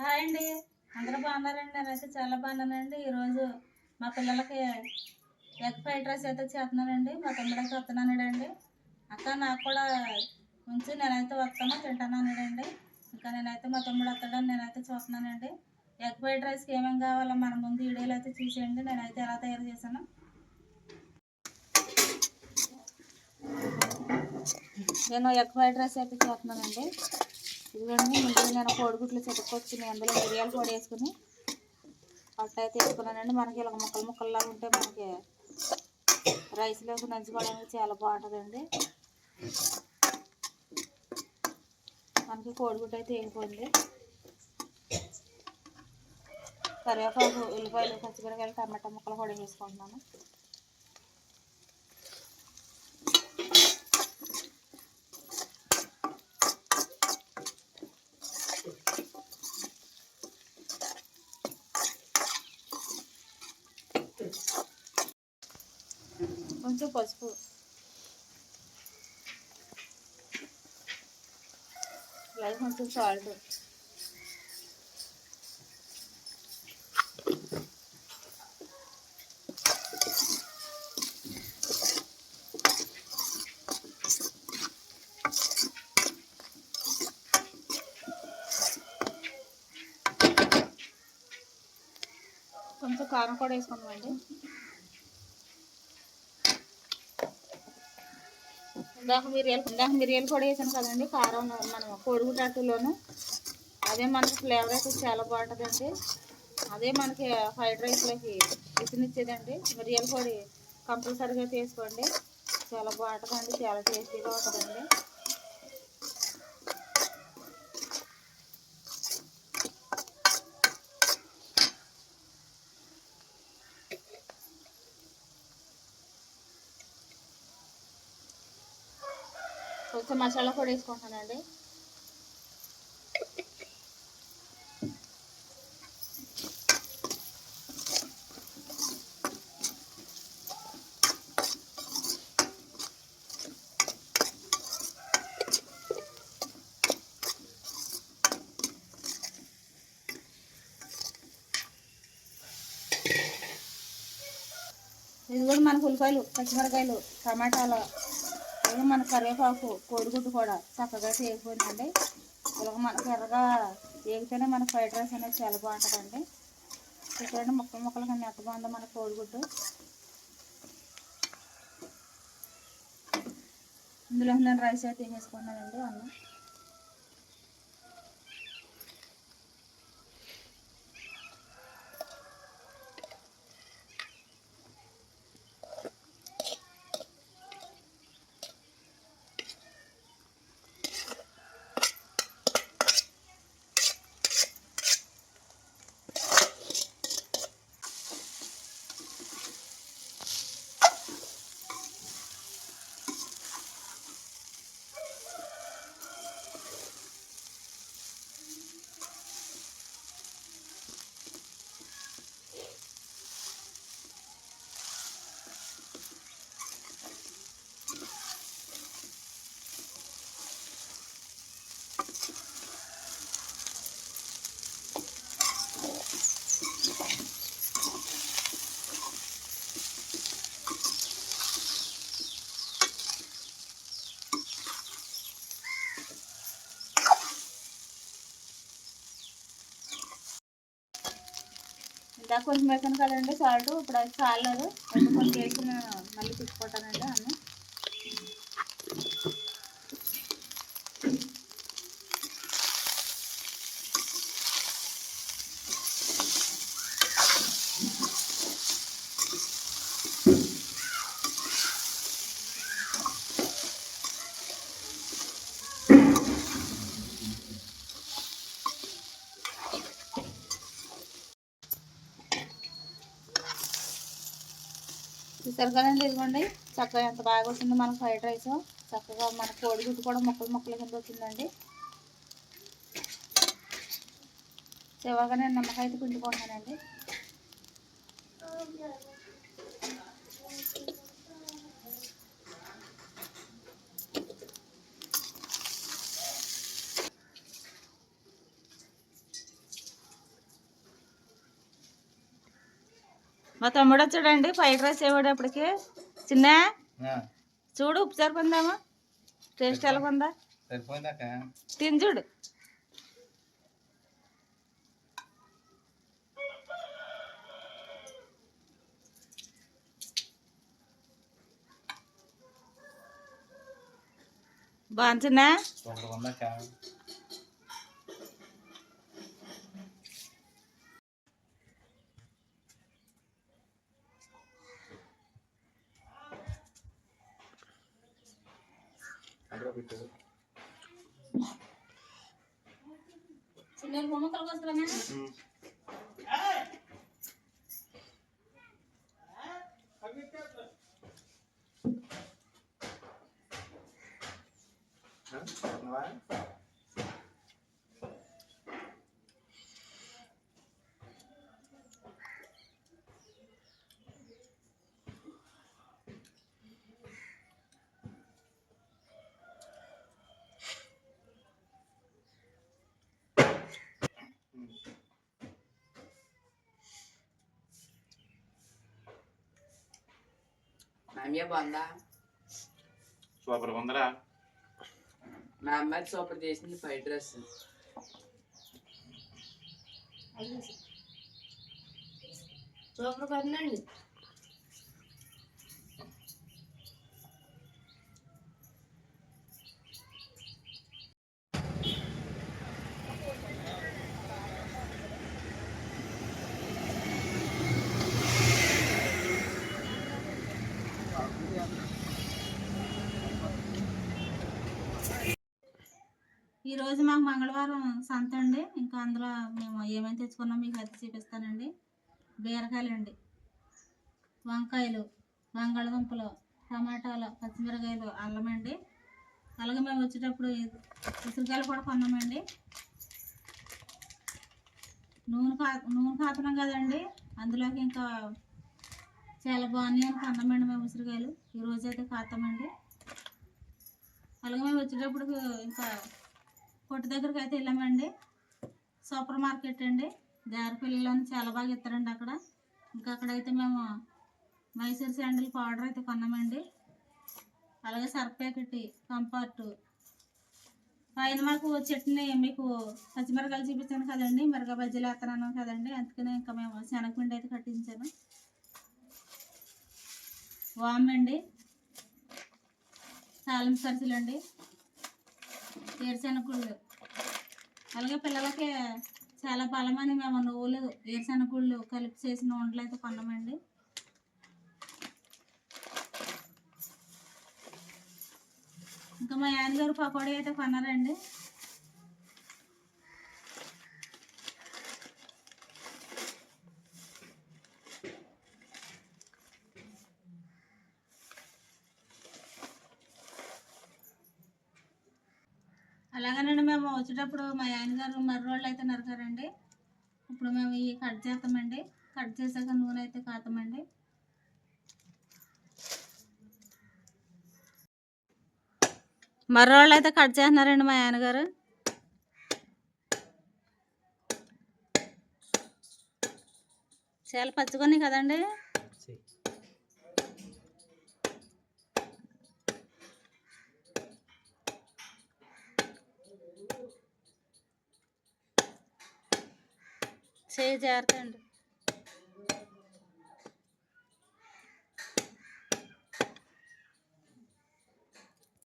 Hi అండి. అందరూ బాగున్నారండి? నేనైతే చాలా బాగున్నానండి. ఈరోజు మా పిల్లలకి ఎగ్ ఫ్రైడ్ రైస్ అయితే చేస్తున్నానండి. మా తమ్ముడికి వస్తున్నానండి. అక్క నాకు కూడా ఉంచి నేనైతే వస్తాను తింటానండి ఇంకా నేనైతే మా తమ్ముడు వస్తాడని నేనైతే చూస్తున్నానండి. ఎగ్ ఫ్రైడ్ రైస్కి ఏమేమి కావాలో మన ముందు వీడియోలు అయితే చూసేయండి. నేనైతే ఎలా తయారు చేశాను. నేను ఎగ్ ఫ్రైడ్ రైస్ అయితే చేస్తున్నానండి. ఇదిగోండి ముందుగా నేను కోడిగుడ్లు చెట్టుకొచ్చి అందులో మిరియాలు పొడి వేసుకుని పట్ట అయితే వేసుకున్నానండి మనకి ఇలా ముక్కలు ముక్కల్లాగా ఉంటే మనకి రైస్లోకి నంచుకోవడానికి చాలా బాగుంటుందండి. మనకి కోడిగుడ్డు అయితే వేగిపోయింది కరివేపాకు ఉల్లిపాయలు పచ్చిమిరకాయలు టమాటా ముక్కలు కూడా వేసుకుంటున్నాను కొంచెం పసుపు అలాగే కొంచెం సాల్ట్ కొంచెం కారం కూడా వేసుకుందామండి ఇందాక మిరియాలు ఇందాక మిరియాలు కూడా వేసాను కదండి కారం మనం కోడిగుడ్డట్టులోను అదే మనకి ఫ్లేవర్ అయితే చాలా బాగుంటుందండి. అదే మనకి ఫ్రైడ్ రైస్లోకి ఇచ్చినిచ్చేదండి. మిరియాలు పొడి కంపల్సరీగా తీసుకోండి చాలా బాగుంటుందండి చాలా టేస్టీగా ఉంటుందండి. కొంచెం మసాలా కూడా వేసుకుంటానండి. ఇది కూడా మనకు ఉల్లిపాయలు పచ్చిమిరకాయలు టమాటాలు. అలాగే మన కరివేపాకు కోడిగుడ్డు కూడా చక్కగా వేగిపోయిందండి ఇలాగ మనకి ఎర్రగా వేగితేనే మన ఫ్రైడ్ రైస్ అనేది చాలా బాగుంటుందండి. చూడండి ముక్కలు ముక్కలు కానీ ఎంత బాగుందో మన కోడిగుడ్డు. ఇందులో నేను రైస్ అయితే తీసుకున్నానండి అన్నం. ఇందాక కొంచెం వేసాను కదండి సాల్ట్ ఇప్పుడు అది చాలేదు కొంచెం వేసిన మళ్ళీ తిప్పుకుంటానండి అన్నీ. చూసారు కదండి ఇదిగోండి. చక్కగా ఎంత బాగా వచ్చిందో మన ఫ్రైడ్ రైస్. చక్కగా మన కోడిగుడ్డు కూడా ముక్కలు మొక్కలు కింద వచ్చిందండి. చివరిగా నేను నిమ్మకాయ అయితే పిండుకుంటున్నానండి. మా తమ్ముడు వచ్చాడండి. ఫ్రైడ్ రైస్ ఇవ్వడప్పటికి చిన్న చూడు ఉప్పు సరిపోందామా టేస్ట్ ఎలా ఉందా? తిని చూడు. బాగుంటుందా సూపర్ ఉందాక అక్కడ పెట్టు మామయ్య బాగుందా? సూపర్ ఉందరా. మా అమ్మాయి సూపర్ చేసింది ఫ్రైడ్ రైస్. సూపర్ పడిందండి ఈరోజు మాకు మంగళవారం సంత అండి. ఇంకా అందులో మేము ఏమేమి తెచ్చుకున్నాం మీకు అయితే చూపిస్తానండి. బీరకాయలు అండి వంకాయలు బంగాళదుంపలు టమాటాలు పచ్చిమిరకాయలు అల్లం అండి. అలాగే మేము వచ్చేటప్పుడు ఉసిరికాయలు కూడా కొన్నామండి. నూనె కా నూనె కాతున్నాం కదండి. అందులోకి ఇంకా చాలా బాగున్నాయి అని కొన్నామండి మేము ఉసిరికాయలు. ఈరోజు అయితే కాతామండి. అలాగే మేము వచ్చేటప్పుడు ఇంకా కొట్టు దగ్గరికి అయితే వెళ్ళామండి. సూపర్ మార్కెట్ అండి. దారిపల్లిలోని చాలా బాగా ఇస్తారండి అక్కడ. ఇంకా అక్కడైతే మేము మైసూర్ శాండిల్ పౌడర్ అయితే కొన్నామండి. అలాగే సర్ఫ్ ప్యాకెట్ కంఫర్ట్. పైన మాకు చట్నీ మీకు పచ్చిమిరకాయలు చూపించాను కదండి. మిరగ బజ్జీలు వేస్తున్నాను కదండి. అందుకనే ఇంకా మేము శనగపిండి అయితే కట్టించాను. వామండి తాలింపు ఖర్చులు అండి అలాగే పిల్లలకి చాలా బలమని మేము నువ్వులు వేరుశెనగగుళ్ళు కలిపి చేసిన వంటలు అయితే కొన్నామండి. ఇంకా మా ఆయనగారు పకోడీ అయితే కొన్నారండి. అలాగేనండి మేము వచ్చేటప్పుడు మా ఆయనగారు మర్రి రోళ్ళు అయితే నరకారండి. ఇప్పుడు మేము ఇవి కట్ చేస్తామండి. కట్ చేసాక నూనె అయితే కాతామండి. మర్రోళ్ళు అయితే కట్ చేస్తున్నారండి మా ఆయనగారు చాలా పచ్చుకొని కదండి. చేయి జాగ్రత్త